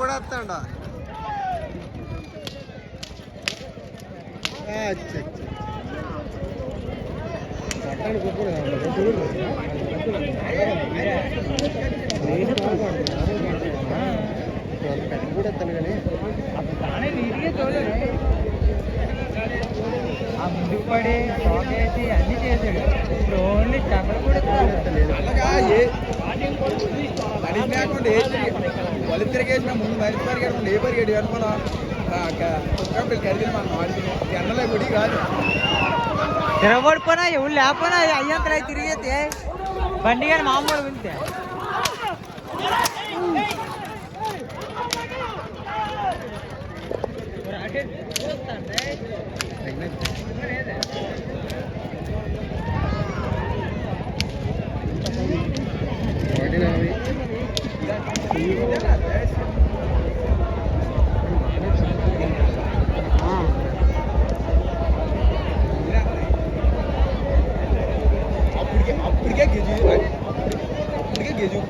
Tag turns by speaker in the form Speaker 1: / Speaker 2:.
Speaker 1: వస్తాండ అచ్చా పట్టాడు కూడా వస్తాను కానీ
Speaker 2: ఆ ముందుకు పడి షాక్ వేసి అన్ని చేశాడు ఇప్పుడు ఓన్లీ చెప్పలు కూడా
Speaker 3: నడి లేకుండా ఏ వాళ్ళు తిరిగేసిన ముందు మనిషి పరిగెడు ఏ పరిగెడు అనుకున్నా కుక్కపిల్లి కరిగింది మనం వాడికి ఎండలే గుడి కాదు
Speaker 2: తిరగబడిపోయినా ఎవరు లేకపోయినా అయ్యంతలు అయి తిరిగేతే బండి కానీ మామూలు వెళ్తే
Speaker 1: వాటిని అవి give you like, they can give you